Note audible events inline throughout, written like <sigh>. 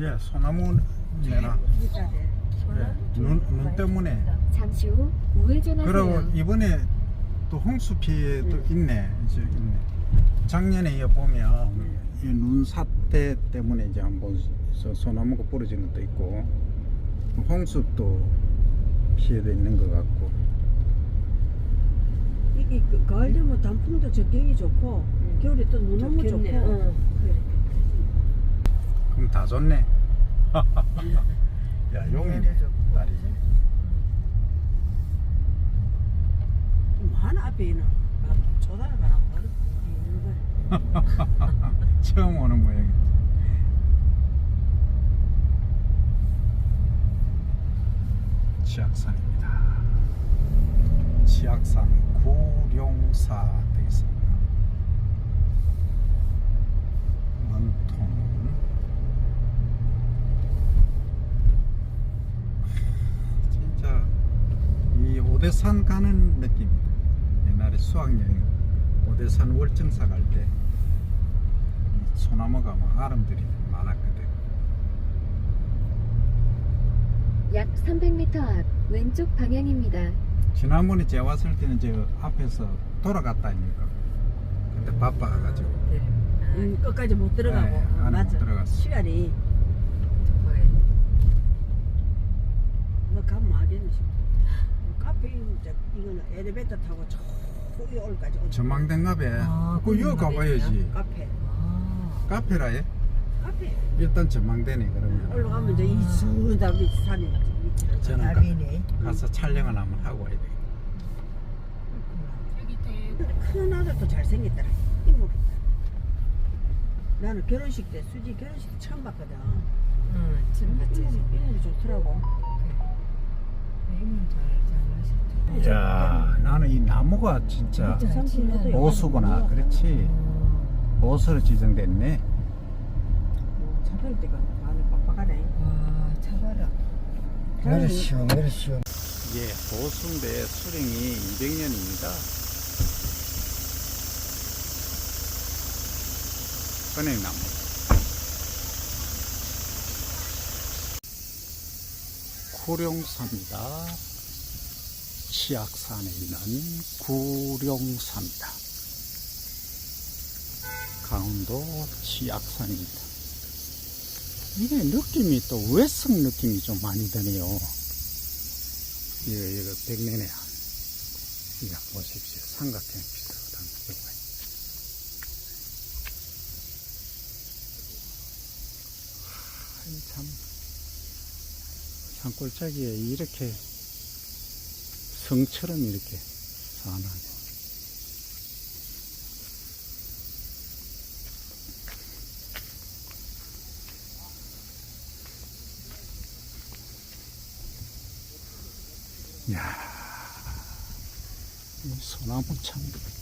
예, 소나무 내나 예, 눈, 눈 때문에. 잠시 후 우회전하세요. 그리고 이번에 또 홍수 피해 도 있네 이제 있네. 작년에 이거 보면 이 눈 사태 때문에 이제 한번 소- 소나무가 부러진 것도 있고 홍수도 피해도 있는 것 같고. 이게 그 가을 되면 단풍도 적경이 좋고 겨울에 또 눈 오면 좋고 좋겠네. 응. 다 좋네. <laughs> 야 용이네 딸이 한 앞에 있는 초단을 가나 바로 있는 거야. 처음 오는 모양이지. 지악산입니다. 지악산 구룡사 되겠습니다 원통 진짜 이 오대산 가는 느낌이다 옛날에 수학여행 오대산 월정사 갈때 이 소나무가 막 아름들이 많았거든. 약 300m 앞 왼쪽 방향입니다. 지난번에 제가 왔을 때는 저 앞에서 돌아갔다니까. 근데 바빠가지고. 음, 끝까지 못 들어가고 네, 어, 안에 못 맞아 들어갔어. 시간이 뭐 가면 하겠네 싶어 뭐 카페 이제 이거는 엘리베이터 타고 저 위에 올까지. 전망대인가봐. 아, 그거 이어 가봐야지. 카페 아. 카페라 해? 카페 일단 전망대네 그러면. 올라가면 이제 이 수다 밑 산이 밑으로 저는 가, 나비네. 가서 촬영을 한번 하고 와야 돼. 큰 아들도 잘생겼더라 이모로 나는 결혼식 때 수지 결혼식 때 처음 봤거든 응, 지금 같이 이모이 이모이 좋더라고 힘은 잘 잘하시죠. 야 나는 이 나무가 진짜 보수구나. 그렇지. 보수로 지정됐네. 차별 때가 마음이 빡빡하네 와. 그래 시원해 시원 예, 보수인데 수령이 200년입니다. 은행나무. 구룡사입니다. 치악산에 있는 구룡사입니다. 강원도 치악산입니다. 이게 느낌이 또 외성 느낌이 좀 많이 드네요. 이거, 이거 한. 이거 보십시오. 삼각형 비슷하단 경우에. 참, 산골짜기에 이렇게 성처럼 이렇게 사나요. 야이 소나무 참.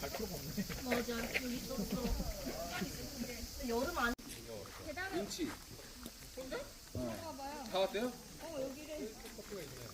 발표가 없네. 맞아. 여기 있었어. 여름 안. 인치. 근데? 어. 다 왔대요? 어, 여기를. 어,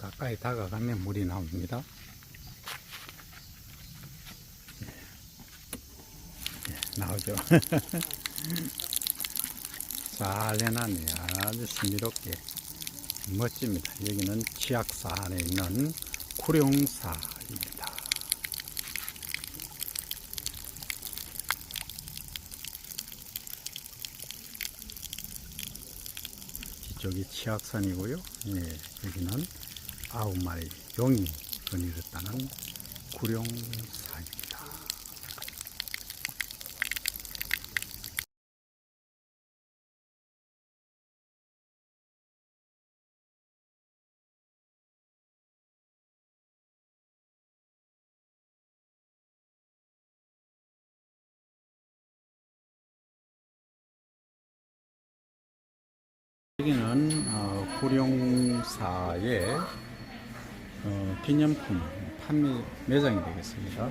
가까이 다가가면 물이 나옵니다. 예, 예, 나오죠. <laughs> 잘 해놨네요. 아주 신비롭게 멋집니다. 여기는 치악사 안에 있는 구룡사입니다. 뒤쪽이 치악산이고요. 예, 여기는 아홉 마리 용이 거느렸다는 구룡사 여기는 어, 구룡사의 어, 기념품 판매 매장이 되겠습니다.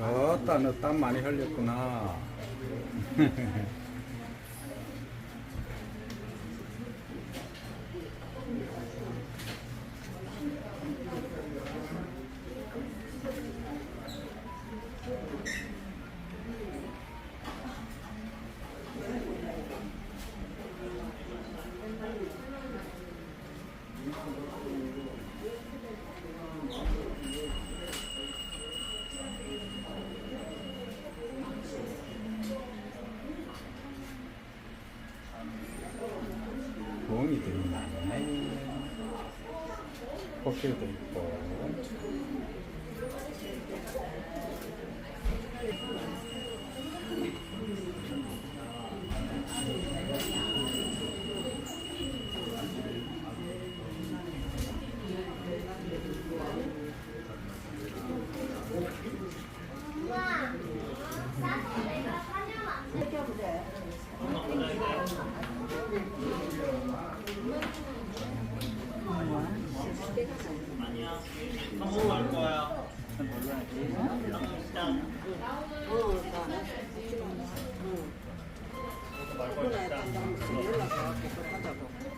어따 너 땀 많이 흘렸구나. <laughs> 꽃길도 있고.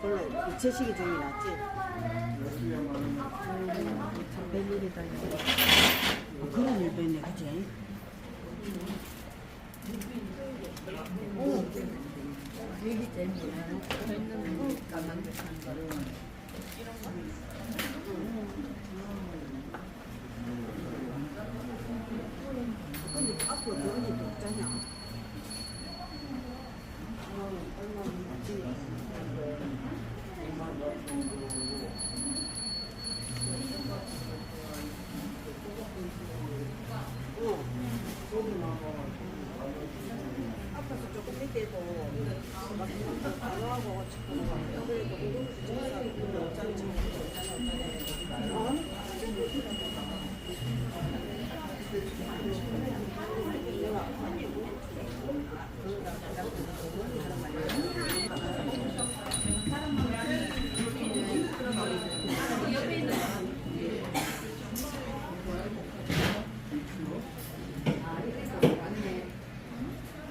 별로 제식이 좀 낫지. 참 이거. 어, 그런 일도 있네, 그치? 여기 때문에 서 있는 까만득한 거를 근데 앞으로 그런 일도 없잖아. 앞에서 조금 밑에도 막 단호하고 자꾸 여기도 공동체 정사하고 그런 없잖아. 어?